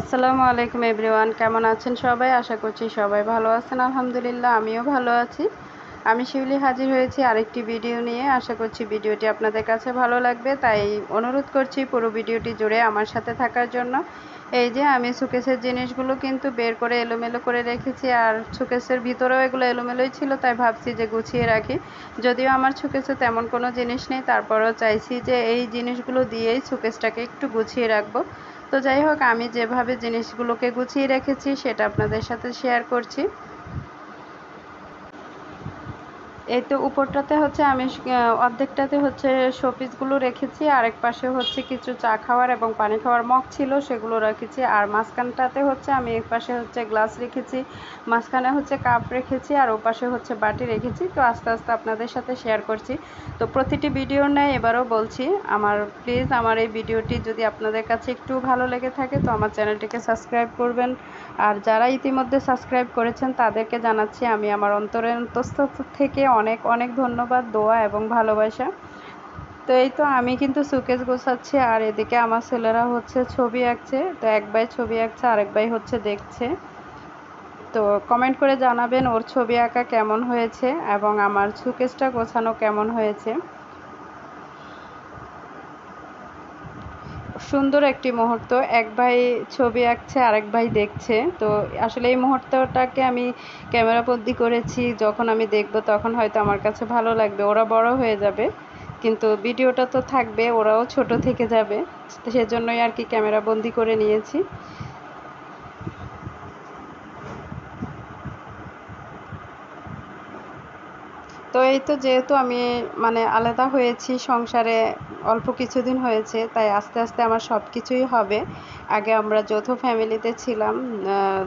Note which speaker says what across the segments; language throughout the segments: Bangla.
Speaker 1: আসসালামু আলাইকুম এভরিওয়ান, কেমন আছেন সবাই? আশা করছি সবাই ভালো আছেন। আলহামদুলিল্লাহ, আমিও ভালো আছি। আমি শিউলি হাজির হয়েছি আরেকটি ভিডিও নিয়ে। আশা করছি ভিডিওটি আপনাদের কাছে ভালো লাগবে। তাই অনুরোধ করছি পুরো ভিডিওটি জুড়ে আমার সাথে থাকার জন্য। এই যে, আমি সুকেসের জিনিসগুলো কিন্তু বের করে এলোমেলো করে রেখেছি। আর সুকেসের ভিতরেও এগুলো এলোমেলোই ছিল, তাই ভাবছি যে গুছিয়ে রাখি। যদিও আমার সুকেসে তেমন কোনো জিনিস নেই, তারপরও চাইছি যে এই জিনিসগুলো দিয়েই সুকেসটাকে একটু গুছিয়ে রাখব। তো যাই হোক আমি যেভাবে জিনিসগুলোকে গুছিয়ে রেখেছি সেটা আপনাদের সাথে শেয়ার করছি। এই তো উপরটাতে হচ্ছে আমি অর্ধেকটাতে হচ্ছে শোপিসগুলো রেখেছি, আরেক পাশে হচ্ছে কিছু চা খাওয়ার এবং পানি খাওয়ার মগ ছিল, সেগুলো রেখেছি। আর মাঝখানটাতে হচ্ছে আমি এক পাশে হচ্ছে গ্লাস রেখেছি, মাঝখানে হচ্ছে কাপ রেখেছি, আর ও পাশে হচ্ছে বাটি রেখেছি। তো আস্তে আস্তে আপনাদের সাথে শেয়ার করছি। তো প্রতিটি ভিডিও নেয় এবারও বলছি, আমার প্লিজ আমার এই ভিডিওটি যদি আপনাদের কাছে একটু ভালো লেগে থাকে, তো আমার চ্যানেলটিকে সাবস্ক্রাইব করবেন। আর যারা ইতিমধ্যে সাবস্ক্রাইব করেছেন, তাদেরকে জানাচ্ছি, আমি আমার অন্তরের অন্তস্থ থেকে অনেক অনেক ধন্যবাদ, দোয়া এবং ভালোবাসা। তো এই তো আমি কিন্তু সুকেজ গোছাচ্ছি আর এদিকে আমার ছেলেরা হচ্ছে ছবি আঁকছে। তো এক ভাই ছবি আঁকছে, আরেক ভাই হচ্ছে দেখছে। তো কমেন্ট করে জানাবেন ওর ছবি আঁকা কেমন হয়েছে এবং আমার সুকেজটা গোছানো কেমন হয়েছে। সুন্দর একটি মুহূর্ত। এক ভাই ছবি আঁকছে, আরেক ভাই দেখছে। তো আসলে এই মুহূর্তটাকে আমি ক্যামেরা বন্দি করেছি। যখন আমি দেখব তখন হয়তো আমার কাছে ভালো লাগবে। ওরা বড় হয়ে যাবে। কিন্তু ভিডিওটা তো থাকবে, ওরাও ছোট থেকে যাবে। সেজন্যই আর কি ক্যামেরা বন্দি করে নিয়েছি। তো এই তো যেহেতু আমি মানে আলাদা হয়েছি, সংসারে অল্প কিছুদিন হয়েছে, তাই আস্তে আস্তে আমার সব কিছুই হবে। আগে আমরা যৌথ ফ্যামিলিতে ছিলাম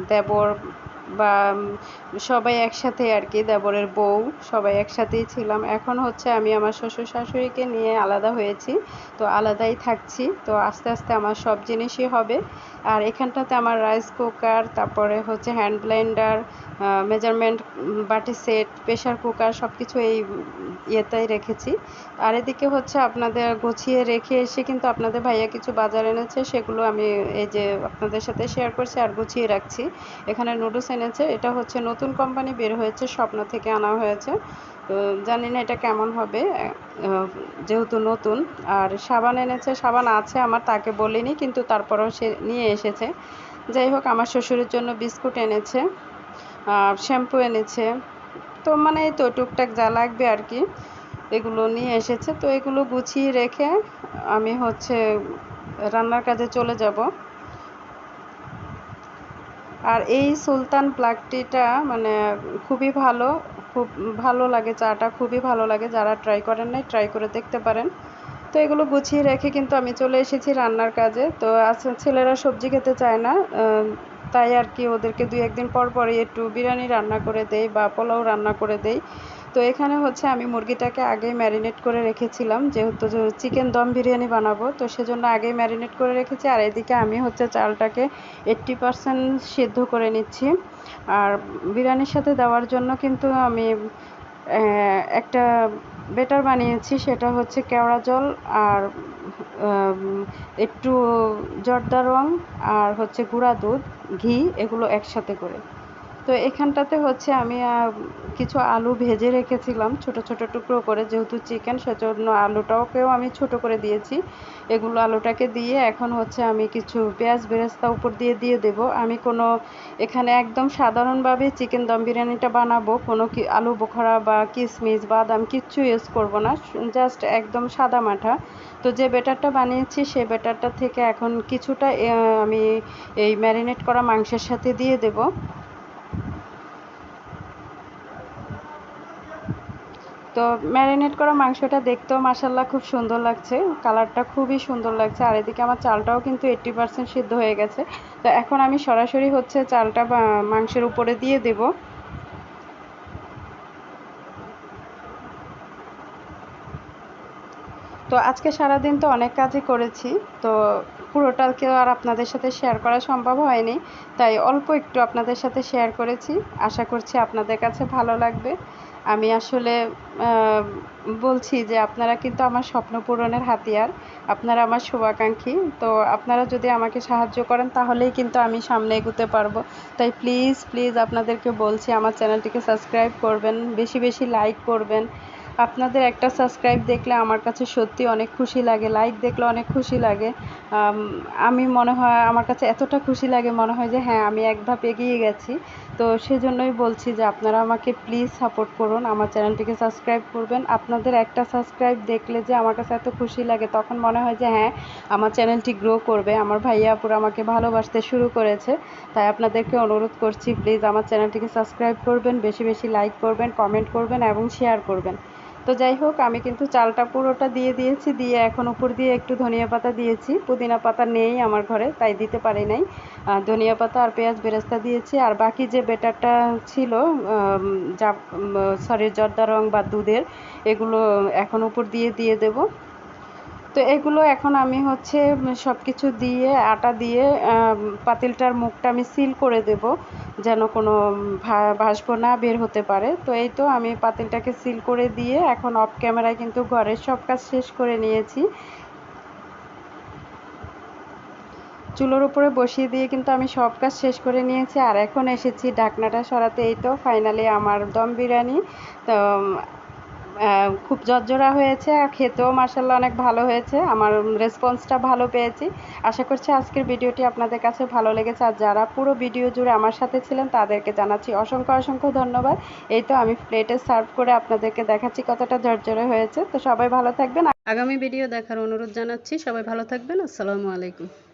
Speaker 1: দেবর বা সবাই একসাথে আর কি, দেবরের বউ, সবাই একসাথেই ছিলাম। এখন হচ্ছে আমি আমার শ্বশুর শাশুড়িকে নিয়ে আলাদা হয়েছি, তো আলাদাই থাকছি, তো আস্তে আস্তে আমার সব জিনিসই হবে। আর এখানটাতে আমার রাইস কুকার, তারপরে হচ্ছে হ্যান্ড ব্লেন্ডার মেজারমেন্ট বাটি সেট প্রেশার কুকার সব কিছু এই ইয়েতেই রেখেছি। আর এদিকে হচ্ছে আপনাদের গুছিয়ে রেখে এসে কিন্তু আপনাদের ভাইয়া কিছু বাজার এনেছে, সেগুলো আমি এই যে আপনাদের সাথে শেয়ার করছি আর গুছিয়ে রাখছি। এখানে নুডলস এনেছে এটা হচ্ছে নতুন কোম্পানি বের হয়েছে, স্বপ্ন থেকে আনা হয়েছে। তো জানি না এটা কেমন হবে যেহেতু নতুন। আর সাবান এনেছে, সাবান আছে আমার, তাকে বলিনি, কিন্তু তারপরেও সে নিয়ে এসেছে। যাই হোক, আমার শ্বশুরের জন্য বিস্কুট এনেছে শ্যাম্পু এনেছে। তো মানে এই তো, টুকটাক যা লাগবে আর কি, এগুলো নিয়ে এসেছে। তো এগুলো গুছিয়ে রেখে আমি হচ্ছে রান্নার কাজে চলে যাব। আর এই সুলতান ব্ল্যাক টিটা মানে খুবই ভালো, খুব ভালো লাগে, চাটা খুবই ভালো লাগে। যারা ট্রাই করেন নাই ট্রাই করে দেখতে পারেন। তো এগুলো গুছিয়ে রেখে কিন্তু আমি চলে এসেছি রান্নার কাজে। তো আচ্ছা ছেলেরা সবজি খেতে চায় না তাই আর কি ওদেরকে দুই একদিন পর পরই একটু বিরিয়ানি রান্না করে দেই বা পোলাও রান্না করে দেই। তো এখানে হচ্ছে আমি মুরগিটাকে আগেই ম্যারিনেট করে রেখেছিলাম, যেহেতু চিকেন দম বিরিয়ানি বানাবো, তো সেজন্য আগেই ম্যারিনেট করে রেখেছি। আর এদিকে আমি হচ্ছে চালটাকে এইট্টি পারসেন্ট সিদ্ধ করে নিচ্ছি। আর বিরিয়ানির সাথে দেওয়ার জন্য কিন্তু আমি একটা বেটার বানিয়েছি, সেটা হচ্ছে কেওড়া জল আর একটু জর্দা রং আর হচ্ছে গুঁড়া দুধ, ঘি, এগুলো একসাথে করে। তো এখানটাতে হচ্ছে আমি কিছু আলু ভেজে রেখেছিলাম, ছোট ছোট টুকরো করে। যেহেতু চিকেন, সেজন্য আলুটাকেও আমি ছোট করে দিয়েছি। এগুলো আলুটাকে দিয়ে এখন হচ্ছে আমি কিছু পেঁয়াজ বেরেস্তা উপর দিয়ে দিয়ে দেব। আমি কোনো, এখানে একদম সাধারণভাবে চিকেন দম বিরিয়ানিটা বানাবো। কোনো কি, আলু বোখরা বা কিশমিশ বাদাম কিচ্ছু ইউজ করব না। জাস্ট একদম সাদা মাঠা। তো যে বেটারটা বানিয়েছি, সে বেটারটা থেকে এখন কিছুটা আমি এই ম্যারিনেট করা মাংসের সাথে দিয়ে দেব। তো ম্যারিনেট করা মাংসটা দেখতেও মাসাল্লাহ খুব সুন্দর লাগছে। কালারটা খুবই সুন্দর লাগছে। আর এদিকে আমার চালটাও কিন্তু এইট্টি পারসেন্ট সিদ্ধ হয়ে গেছে। তো এখন আমি সরাসরি হচ্ছে চালটা মাংসের উপরে দিয়ে দেব। তো আজকে সারাদিন তো অনেক কাজই করেছি। তো পুরোটাকেও আর আপনাদের সাথে শেয়ার করা সম্ভব হয়নি। তাই অল্প একটু আপনাদের সাথে শেয়ার করেছি। আশা করছি আপনাদের কাছে ভালো লাগবে। আমি আসলে বলছি যে আপনারা কিন্তু আমার স্বপ্ন পূরণের হাতিয়ার। আপনারা আমার শুভাকাঙ্ক্ষী। তো আপনারা যদি আমাকে সাহায্য করেন, তাহলেই কিন্তু আমি সামনে এগোতে পারব। তাই প্লিজ প্লিজ আপনাদেরকে বলছি, আমার চ্যানেলটিকে সাবস্ক্রাইব করবেন, বেশি বেশি লাইক করবেন। আপনাদের একটা সাবস্ক্রাইব দেখলে আমার কাছে সত্যি অনেক খুশি লাগে লাইক দেখলে অনেক খুশি লাগে। আমি মনে হয়, আমার কাছে এতটা খুশি লাগে মনে হয় যে হ্যাঁ আমি এক ধাপ এগিয়ে গেছি। তো সেজন্যই বলছি যে, আপনারা আমাকে প্লিজ সাপোর্ট করুন, আমার চ্যানেলটিকে সাবস্ক্রাইব করবেন। আপনাদের একটা সাবস্ক্রাইব দেখলে যে, আমার কাছে এত খুশি লাগে, তখন মনে হয় যে হ্যাঁ আমার চ্যানেলটি গ্রো করবে। আমার ভাইয়া আপুরা আমাকে ভালোবাসতে শুরু করেছে। তাই আপনাদেরকে অনুরোধ করছি প্লিজ আমার চ্যানেলটিকে সাবস্ক্রাইব করবেন, বেশি বেশি লাইক করবেন কমেন্ট করবেন এবং শেয়ার করবেন। তো যাই হোক, আমি কিন্তু চালটা পুরোটা দিয়ে দিয়েছি, দিয়ে এখন উপর দিয়ে একটু ধনিয়া পাতা দিয়েছি। পুদিনা পাতা নেই আমার ঘরে, তাই দিতে পারি নাই। ধনিয়া পাতা আর পেঁয়াজ বেরেস্তা দিয়েছি। আর বাকি যে বেটারটা ছিল যা সরি জর্দা রং বা দুধের, এগুলো এখন উপর দিয়ে দিয়ে দেবো। তো এগুলো এখন আমি হচ্ছে সব কিছু দিয়ে, আটা দিয়ে পাতিলটার মুখটা আমি সিল করে দেব, যেন কোনো ভাসবো না, বের হতে পারে। তো এই তো আমি পাতিলটাকে সিল করে দিয়ে এখন অফ ক্যামেরায় কিন্তু ঘরের সব কাজ শেষ করে নিয়েছি। চুলোর উপরে বসিয়ে দিয়ে কিন্তু আমি সব কাজ শেষ করে নিয়েছি। আর এখন এসেছি ঢাকনাটা সরাতে। এই তো ফাইনালি আমার দম বিরিয়ানি। তো খুব জর্জরা হয়েছে আর খেতেও মার্শাল্লাহ অনেক ভালো হয়েছে। আমার রেসপন্সটা ভালো পেয়েছি। আশা করছি আজকের ভিডিওটি আপনাদের কাছে ভালো লেগেছে। আর যারা পুরো ভিডিও জুড়ে আমার সাথে ছিলেন, তাদেরকে জানাচ্ছি অসংখ্য অসংখ্য ধন্যবাদ। এই তো আমি প্লেটে সার্ভ করে আপনাদেরকে দেখাচ্ছি কতটা ঝরঝরে হয়েছে। তো সবাই ভালো থাকবেন। আগামী ভিডিও দেখার অনুরোধ জানাচ্ছি। সবাই ভালো থাকবেন। আসসালামু আলাইকুম।